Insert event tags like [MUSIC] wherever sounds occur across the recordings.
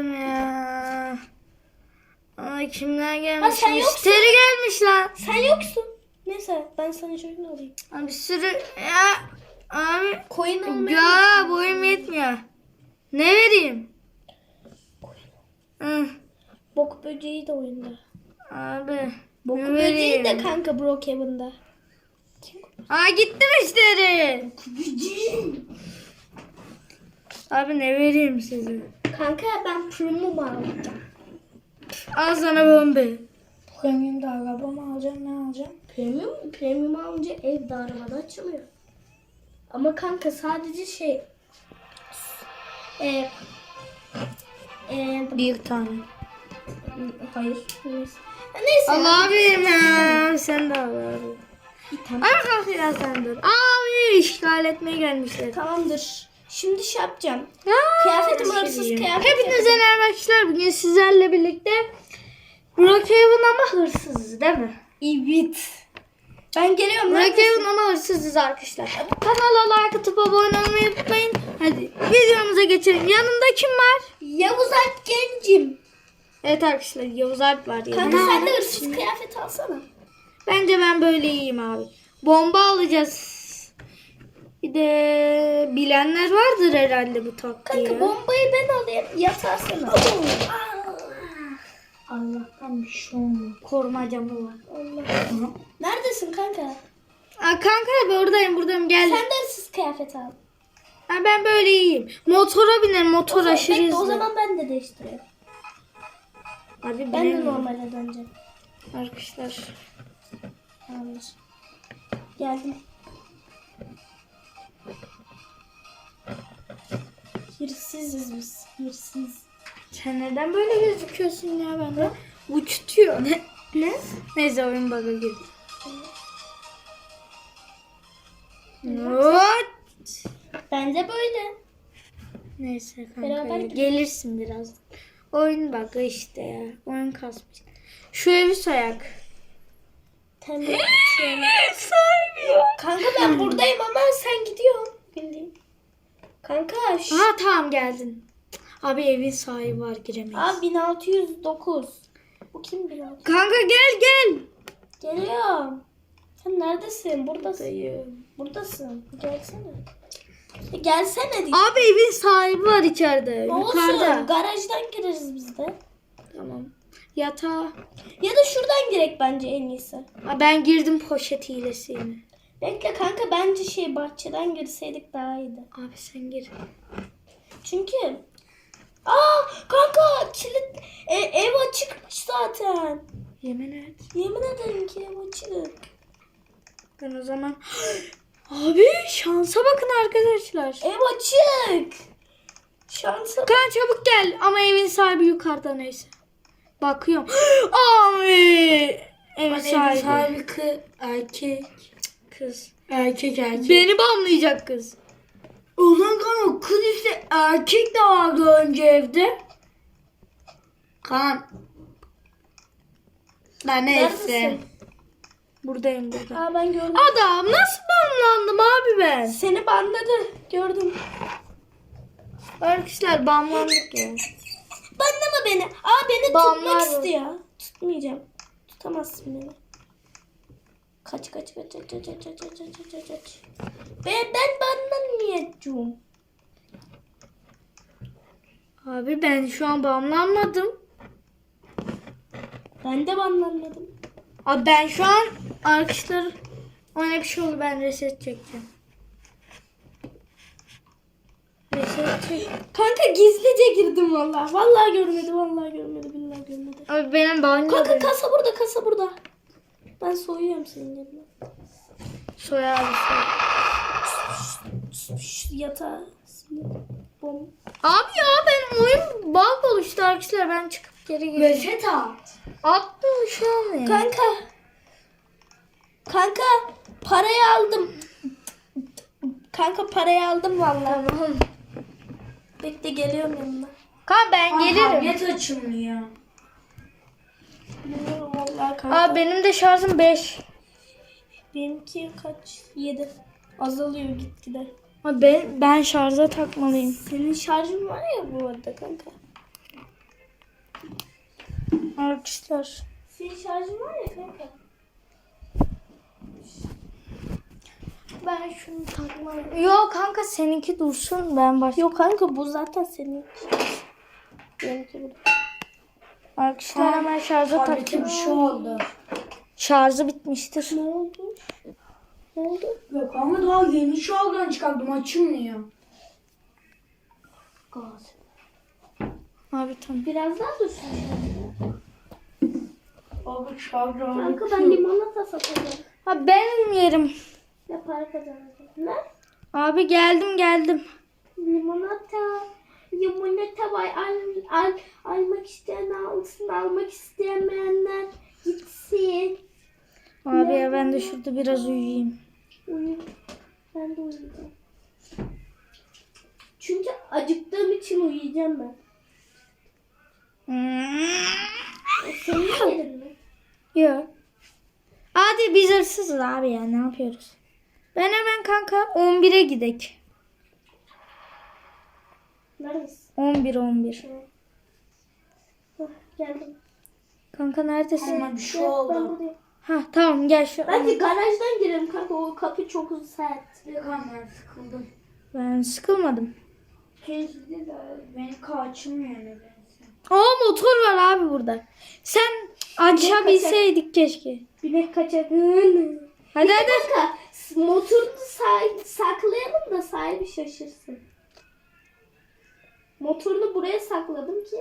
lazım ya. Ay kimler gelmiş? Ha, sen yoksun. Müşteri gelmiş lan. Sen yoksun. Neyse ben sana şöyle alayım. Abi bir sürü ya abi Koyun almaya ya boyum yetmiyor. Ne vereyim? Hı, Bok böceği de oyunda. abi. Bok ne böceği de kanka Brookhaven'da. Aa gitti müşteri. Abi ne vereyim size? Kanka ben Primo mu alacağım? Al sana bombe. Premium'da araba mı alacağım ne alacağım? Premium, premium alınca ev de arabada açılıyor. Ama kanka sadece şey e, e, Bir tane. hayır. Neyse. Neyse. Allah abim ya. Sen de al abi. Tamam. Ay kalk ya sen dur. Abi işgal etmeye gelmişler. Tamamdır. Şimdi şey yapacağım. Aa, Kıyafetim bir şey kıyafet Hepinize merhaba arkadaşlar. Bugün sizlerle birlikte Brookhaven ama hırsızız değil mi? Evet. Ben geliyorum. Brookhaven ama hırsızız arkadaşlar. Kanala like atıp abone olmayı unutmayın. Hadi videomuza geçelim. Yanında kim var? Yavuz Alp Gencim. Evet arkadaşlar Yavuz Alp var. Kanka sen de hırsız kıyafet alsana. Bence ben böyle iyiyim abi. Bomba alacağız. Bir de bilenler vardır herhalde bu taktiği. Kanka bombayı ben alayım. Yatarsana. Allah'tan bir şey olmuyor. Koruma camı var. Allah. Neredesin kanka? Aa, kanka abi oradayım buradayım gel. Sen de hırsız kıyafet al. Ha, ben böyle iyiyim. Motora biner motor O zaman- aşırı bekle, hızlı. o zaman ben de değiştireyim. Abi Ben de normale döneceğim. Arkadaşlar. Tamamdır. Geldim. Hırsızız biz. Hırsız. Sen neden böyle gözüküyorsun ya bende? Uçutuyor. Ne? Ne? Neyse oyun bug'a girdi. What? Bence böyle. Neyse kanka Beraber ya, gidelim. gelirsin biraz. Oyun bug'ı işte ya. Oyun kasmış. Şu evi. [GASPS] Sahibi yok. Kanka ben buradayım ama sen gidiyorsun. Bildiğin. Kanka şu... Ha tamam geldin. Abi evin sahibi var giremeyiz. Aa 1609. Bu kim 1600? Kanka gel gel. Geliyorum. Sen neredesin? Buradasın. Buradasın. Gelsene. E, Gelsene diye. Abi evin sahibi var içeride. Ne olsun? yukarıda. Garajdan gireriz biz de. Tamam. Yatağa. Ya da şuradan girek bence en iyisi. Ben girdim poşet hilesiyle. Bekle kanka bence şey bahçeden girseydik daha iyiydi. Abi sen gir. Çünkü Aa kanka kilit e, ev açıkmış zaten. Yemin et. Yemin ederim ki ev açık. Ben o zaman... [GASPS] Abi şansa bakın arkadaşlar. Ev açık. Şansa Kan çabuk gel ama evin sahibi yukarıda neyse. Bakıyorum. [GASPS] Abi. Evin sahibi. kız erkek. Kız. Erkek erkek. Beni banlayacak kız. O zaman kanka kız işte erkek de vardı önce evde. Kan. Ben Neredesin? Buradayım burada. Aa ben gördüm. Adam nasıl banlandım abi ben? Seni banladı. Gördüm. Arkadaşlar banlandık ya. Banlama beni. Aa beni Banlar tutmak mı? istiyor. Tutmayacağım. Tutamazsın beni. Kaç kaç kaç kaç kaç kaç kaç kaç kaç kaç. Ben, ben banlanmayacağım. Abi ben şu an banlanmadım. Ben de banlanmadım. Abi ben şu an arkadaşlar ona bir şey oldu ben reset çekeceğim. Reset çek. Kanka gizlice girdim vallahi. Vallahi görmedi, vallahi görmedi, billahi görmedi. Abi benim banyo Kanka kasa burada, kasa burada. Ben soyuyorum senin yerine. soy abi soy. Şş, Yatağa. Bom. Abi ya benim oyun bug oluştu arkadaşlar ben çıkıp geri girdim. Reset at. Attım şu an ya. Kanka. Kanka parayı aldım. Kanka parayı aldım vallahi. Tamam. Bekle geliyorum yanına. Kanka ben gelirim. Net açılmıyor. Bilmiyorum vallahi kanka. Abi benim de şarjım 5. Benimki kaç? 7. Azalıyor gitgide. Abi ben, ben şarja takmalıyım. Senin şarjın var ya bu arada kanka. Arkadaşlar. Senin şarjın var ya kanka. Ben şunu takmalıyım. Yok kanka seninki dursun ben baş. Yok kanka bu zaten senin. Benimki bu. Arkadaşlar hemen şarja takayım. bir şey oldu. Şarjı bitmiştir. Ne oldu? Ne oldu? Yok ama daha yeni şaldan çıkardım açılmıyor. Gaz. Abi tamam. Biraz daha dursun. Abi şaldan. Kanka ben limonata satacağım. Ha benim yerim. Ne para kazanacağım? Ne? Abi geldim geldim. Limonata. Limonata var. Al, al, almak isteyen alsın. Almak istemeyenler gitsin. Abi ya ben de şurada biraz uyuyayım. Uyu. Ben de uyuyacağım. Çünkü acıktığım için uyuyacağım ben. O senin yerin mi? Yok. Hadi biz hırsızız abi ya ne yapıyoruz? Ben hemen kanka 11'e gidek. Neredesin? 11 11. Hah, geldim. Kanka neredesin? Ama bir şey Gel, ben oldu. buradayım. Ha tamam gel şu. Bence garajdan girelim kanka. O kapı çok sert. Yok ben sıkıldım. Ben sıkılmadım. Keşke de benim kaçmıyor nedense. Aa motor var abi burada. Sen açabilseydik keşke. Binek kaçak. Hadi hadi. Kanka motorunu sa- saklayalım da sahibi şaşırsın. Motorunu buraya sakladım ki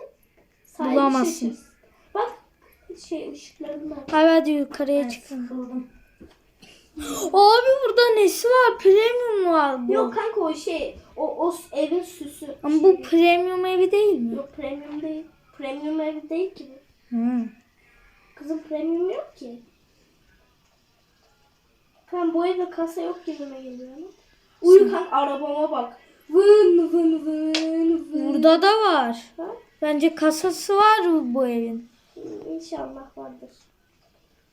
Bulamazsın. şaşırsın. Bak şey ışıklarım var. Hadi yukarıya çıkalım. Sıkıldım. Abi burada nesi var? Premium var bu. Yok kanka o şey o, o s- evin süsü. Ama bu premium evi değil mi? Yok premium değil. Premium evi değil ki bu. Hı. Kızım premium yok ki. Kan bu evde kasa yok gibime geliyor ama. Uyu kanka arabama bak. Vın vın vın vın. Burada da var. Ha? Bence kasası var bu evin. İnşallah vardır.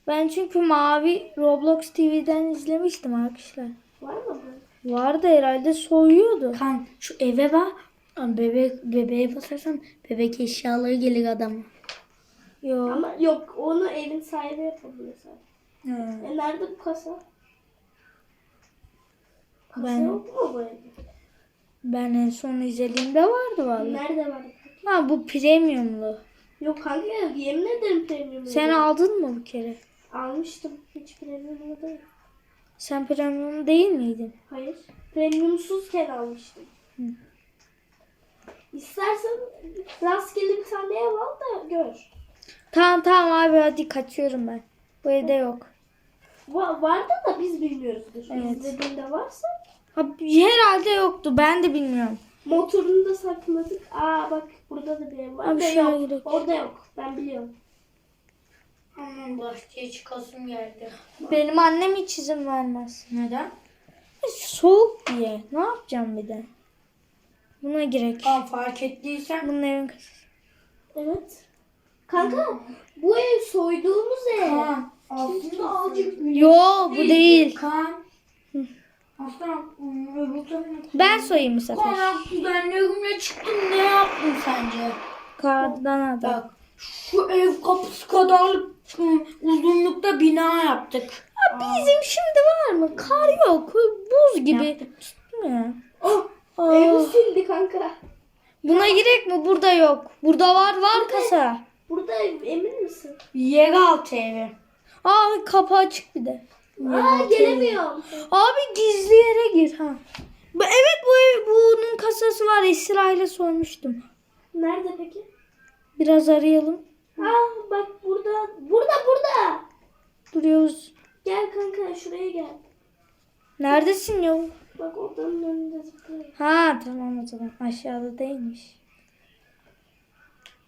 Ben çünkü mavi Roblox TV'den izlemiştim arkadaşlar. Var mı bu? Vardı herhalde soyuyordu. Kan şu eve bak. Bebek bebeğe basarsan bebek eşyaları gelir adama. Yok. Ama yok onu evin sahibi yapabiliyor sadece. Hı. E nerede bu kasa? Kasa Ben- yok mu bu evde? Ben en son izlediğimde vardı vallahi. Nerede var? Ha bu premiumlu. Yok kanka yemin ederim premium. Sen aldın mı bir kere? Almıştım. Hiç premiumlu değil. Sen premium değil miydin? Hayır. Premiumsuzken almıştım. İstersen rastgele bir tane ev al da gör. Tamam tamam abi hadi kaçıyorum ben. Bu evde yok. Va- vardı da biz bilmiyoruzdur. Evet. İzlediğinde varsa Ha, herhalde yoktu ben de bilmiyorum. motorunu da sakladık. Aa bak burada da bir ev var. Abi Orada şöyle yok. gidelim. Orada yok. Ben biliyorum. Aman bahçeye çıkasım geldi. Benim annem hiç izin vermez. Neden? Soğuk diye. Ne yapacağım bir de? Buna girek. Kan fark ettiysen. Bunun evin kasası. Evet. Kanka bu ev soyduğumuz ev. Kan aslında azıcık Yo bu değil. Kan. Tarafına. Ben soyayım bu sefer. Ben evimle çıktım ne yaptın sence? Kardan adam. Bak şu ev kapısı kadar ım, uzunlukta bina yaptık. Bizim şimdi var mı? Kar yok. Buz gibi. Tuttum ya. Oh, Aa, evi sildi kanka. buna girek mi? Burada yok. Burada var var kasa. Burada emin misin? Yeraltı evi. Aa kapı açık bir de. Aa gelemiyorum. Abi gizli yere gir ha. Evet bu ev bunun kasası var. Esra ile sormuştum. Nerede peki? Biraz arayalım. Aa bak burada. Burada burada. Duruyoruz. Gel kanka şuraya gel. Neredesin ya? Bak odanın önünde zıplıyor. Ha tamam o zaman. Aşağıda değilmiş.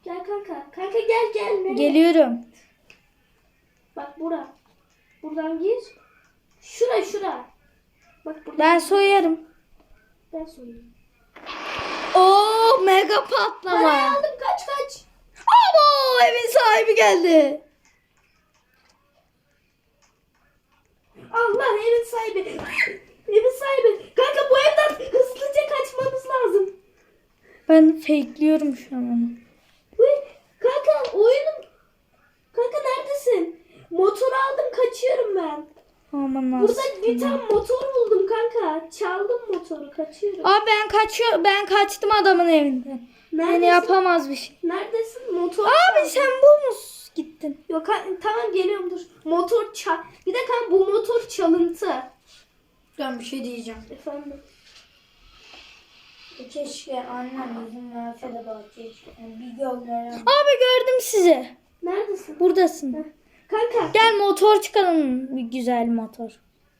Gel kanka. Kanka gel gel. Nereye? Geliyorum. Bak bura. Buradan gir. Şura şura. Bak burada. Ben soyarım. Ben söyleyeyim. Oo mega Parayı patlama. aldım kaç kaç. Abo evin sahibi geldi. Allah evin sahibi. evin sahibi. Kanka bu evden hızlıca kaçmamız lazım. Ben fakeliyorum şu an onu. Uy, kanka oyunun Kanka neredesin? Motoru aldım kaçıyorum ben. Aman Burada nasıl? bir tane motor buldum kanka. Çaldım motoru kaçıyorum. Abi ben kaçıyor ben kaçtım adamın evinden. Yani Neredesin? yapamaz bir şey. Neredesin? Motor Abi çaldım. sen bu musun? Gittin. Yok tamam geliyorum dur. Motor çal. Bir de kanka bu motor çalıntı. Ben bir şey diyeceğim. Efendim. Keşke annem izin verse de bahçeye çıkayım. Bir gölgelerim. Abi gördüm sizi. Neredesin? Buradasın. Kanka. Gel motor çıkalım. Bir güzel motor.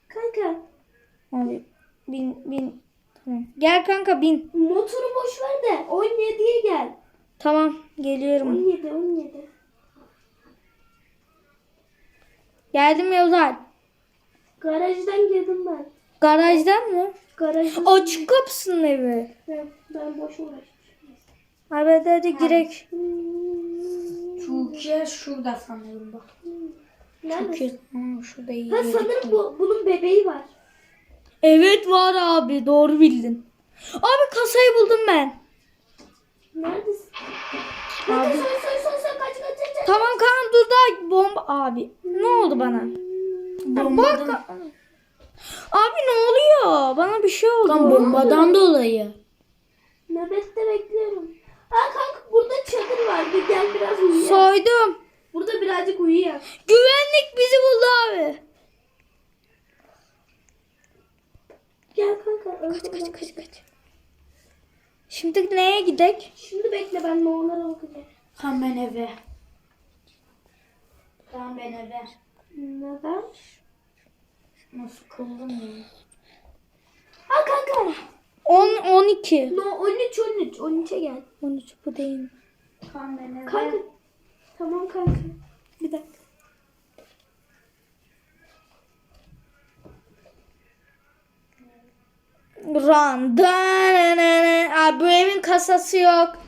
Kanka. Abi bin bin. Tamam. Gel kanka bin. Motoru boş ver de 17'ye gel. Tamam geliyorum. 17 17. Geldim Yozal. Garajdan girdim ben. Garajdan mı? Garajdan. Açık kapısının evi. Ben, ben boş uğraşmışım. Abi hadi girek. Türkiye şurada sanırım bak. Nerede? Türkiye. Ha, şurada iyi. Ha sanırım bu, bunun bebeği var. Evet var abi doğru bildin. Abi kasayı buldum ben. Neredesin? Abi. soy soy soy soy kaç kaç kaç. kaç. Tamam kan dur da bomba abi. Ne oldu bana? Bombadan, Bak. Abi ne oluyor? Bana bir şey oldu. Lan bombadan dolayı. Nöbette bekliyorum. Ha kanka burada çadır var. Bir gel biraz uyuyalım. Soydum. burada birazcık uyuyalım. Güvenlik bizi buldu abi. Gel kanka. Kaç kaç kaç kaç. Şimdi neye gidek? Şimdi bekle ben Moğollara bakacağım. Tamam ben eve. Tamam ben eve. Neden? Nasıl kıldım ya? Ha kanka. 10 12. No 13 13. 13'e gel. 13 bu değil. Eve. Kanka. Tamam kanka. Bir dakika. Run. Abi bu evin kasası yok.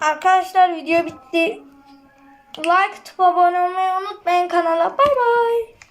Arkadaşlar video bitti. Like atıp abone olmayı unutmayın kanala. Bay bay.